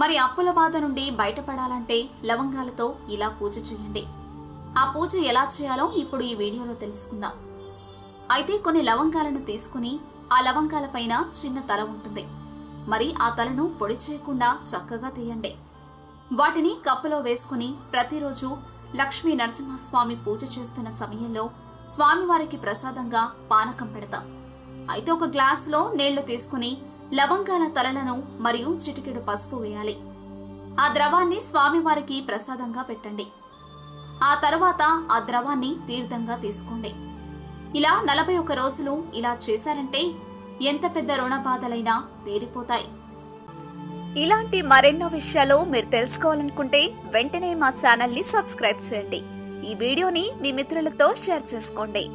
మరి అప్పుల బాధ నుండి బయటపడాలంటే లవంగాలతో ఇలా పూజ చేయండి. ఆ పూజ ఎలా చేయాలో ఇప్పుడు ఈ వీడియోలో తెలుసుకుందాం. అయితే కొన్ని లవంగాలను తీసుకుని ఆ లవంగాల పైన చిన్న తల ఉంటుంది. మరి ఆ తలను పొడి చేయకుండా చక్కగా తీయండి. వాటిని కప్పులో వేసుకుని ప్రతిరోజు లక్ష్మీ నరసింహస్వామి పూజ చేస్తున్న సమయంలో స్వామివారికి ప్రసాదంగా పానకం పెడతాం. అయితే ఒక గ్లాసులో నీళ్ళు తీసుకుని లవంగాల తలలను మరియు చిటికెడు పసుపు వేయాలి. ఆ ద్రవాన్ని స్వామివారికి ప్రసాదంగా పెట్టండి. ఆ తర్వాత ఆ ద్రవాన్ని తీర్థంగా తీసుకోండి. ఇలా నలభై ఒక్క రోజులు ఇలా చేశారంటే ఎంత పెద్ద రుణ బాధలైనా తీరిపోతాయి. ఇలాంటి మరెన్నో విషయాలు మీరు తెలుసుకోవాలనుకుంటే వెంటనే మా ఛానల్ని సబ్స్క్రైబ్ చేయండి. ఈ వీడియోని మీ మిత్రులతో షేర్ చేసుకోండి.